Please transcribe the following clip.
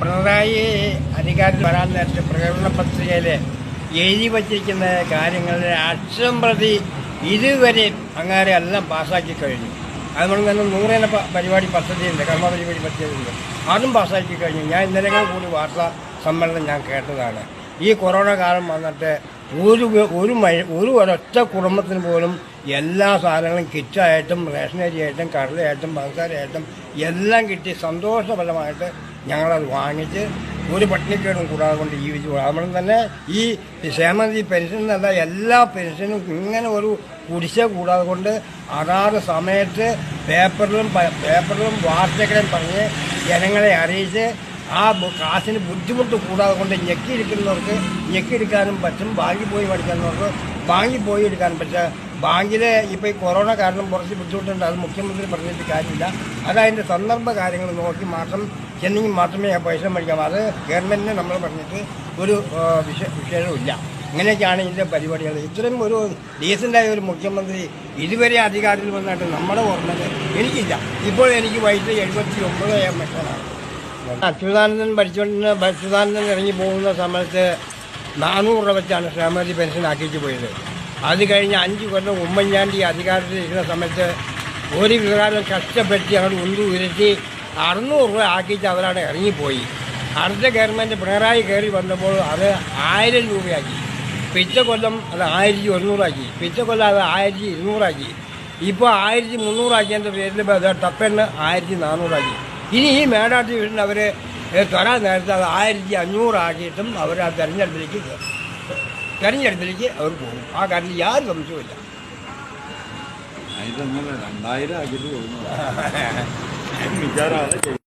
പിണറായി അധികാരത്തിൽ വരാൻ നേരത്തെ പ്രകടന പത്രികയിൽ എഴുതി വച്ചിരിക്കുന്ന കാര്യങ്ങളുടെ അക്ഷം പ്രതി ഇതുവരെ അങ്ങാരെ എല്ലാം പാസ്സാക്കി കഴിഞ്ഞു. അതുകൊണ്ട് തന്നെ നൂറേന പരിപാടി പദ്ധതിയുണ്ട് കർമ്മ പരിപാടി പദ്ധതിയുണ്ട്. അതും പാസ്സാക്കി കഴിഞ്ഞു. ഞാൻ ഇന്നലെ കൂടി വാർത്താ സമ്മേളനം ഞാൻ കേട്ടതാണ്. ഈ കൊറോണ കാലം വന്നിട്ട് ഒരു ഒരു മഴ ഒരു ഒരൊറ്റ കുടുംബത്തിന് പോലും എല്ലാ സാധനങ്ങളും കിറ്റായിട്ടും റേഷനരി ആയിട്ടും കടലയായിട്ടും പഞ്ചസാരയായിട്ടും എല്ലാം കിട്ടി സന്തോഷഫലമായിട്ട് ഞങ്ങളത് വാങ്ങിച്ച് ഒരു പട്ടിണിക്കേടും കൂടാതെ കൊണ്ട് ജീവിച്ചു പോകും അതുകൊണ്ട് തന്നെ ഈ ക്ഷേമനിധി പെൻഷൻ എന്നല്ല എല്ലാ പെൻഷനും ഇങ്ങനെ ഒരു കുടിശ്ശ കൂടാതെ കൊണ്ട് അതാത് സമയത്ത് പേപ്പറിലും പേപ്പറിലും വാർത്തകളും പറഞ്ഞ് ജനങ്ങളെ അറിയിച്ച് ആ കാശിന് ബുദ്ധിമുട്ട് കൂടാതെ കൊണ്ട് ഞെക്കിയിരിക്കുന്നവർക്ക് ഞെക്കിയെടുക്കാനും പറ്റും. ബാങ്കിൽ പോയി പഠിക്കുന്നവർക്ക് ബാങ്കിൽ പോയി എടുക്കാനും പറ്റുക ബാങ്കിലെ ഇപ്പോൾ ഈ കൊറോണ കാരണം കുറച്ച് ബുദ്ധിമുട്ടുണ്ട്. അത് മുഖ്യമന്ത്രി പറഞ്ഞിട്ട് കാര്യമില്ല. അതതിന്റെ സന്ദർഭ കാര്യങ്ങൾ നോക്കി മാത്രം ചെന്നെങ്കിൽ മാത്രമേ ആ പൈസ മേടിക്കാം അത് ഗവൺമെന്റിന് നമ്മൾ പറഞ്ഞിട്ട് ഒരു വിശ വിഷ വിഷയവുമില്ല. ഇങ്ങനെയൊക്കെയാണ് ഇതിന്റെ പരിപാടികൾ. ഇത്രയും ഒരു ഡീസന്റായ ഒരു മുഖ്യമന്ത്രി ഇതുവരെ അധികാരത്തിൽ വന്നിട്ട് നമ്മുടെ ഓർമ്മയിൽ എനിക്കില്ല. ഇപ്പോൾ എനിക്ക് വയസ്സ് എഴുപത്തി ഒമ്പത് വർഷമാണ് അച്യുതാനന്ദൻ ഭരിച്ചുകൊണ്ടിരുന്ന അച്യുതാനന്ദൻ ഇറങ്ങി പോകുന്ന സമയത്ത് നാനൂറ് രൂപ വെച്ചാണ് ശ്രമതി പെൻഷൻ ആക്കിയിട്ട് പോയത്. അത് കഴിഞ്ഞ് അഞ്ച് കൊല്ലം ഉമ്മൻചാണ്ടി അധികാരത്തിൽ ഇരിക്കുന്ന സമയത്ത് ഒരു വികാരം കഷ്ടപ്പെട്ട് അങ്ങോട്ട് ഉന്തു ഉയർത്തി അറുന്നൂറ് രൂപ ആക്കിയിട്ട് അവരവിടെ ഇറങ്ങിപ്പോയി. അടുത്ത ഗവൺമെന്റ് പിണറായി കയറി വന്നപ്പോൾ അത് ആയിരം രൂപയാക്കി. പിറ്റ കൊല്ലം അത് ആയിരത്തി ഒരുന്നൂറാക്കി. പിറ്റ കൊല്ലം അത് ആയിരത്തി ഇരുന്നൂറാക്കി. ഇപ്പോൾ ആയിരത്തി മുന്നൂറാക്കിയതിന്റെ പേരിൽ അത് ടപ്പെണ്ണ് ആയിരത്തി നാനൂറാക്കി ഇനി ഈ മേടാട്ടി വീടിന് അവർ തരാൻ നേരത്തെ അത് ആയിരത്തി അഞ്ഞൂറാക്കിയിട്ടും അവർ ആ തെരഞ്ഞെടുപ്പിലേക്ക് തെരഞ്ഞെടുപ്പിലേക്ക് അവർ പോകും. ആ കാര്യത്തിൽ യാതൊരു സംശയവുമില്ല. ആയിരം ഒന്നല്ല രണ്ടായിരം ആക്കിയിട്ട് തോന്നുന്നു വിചാരം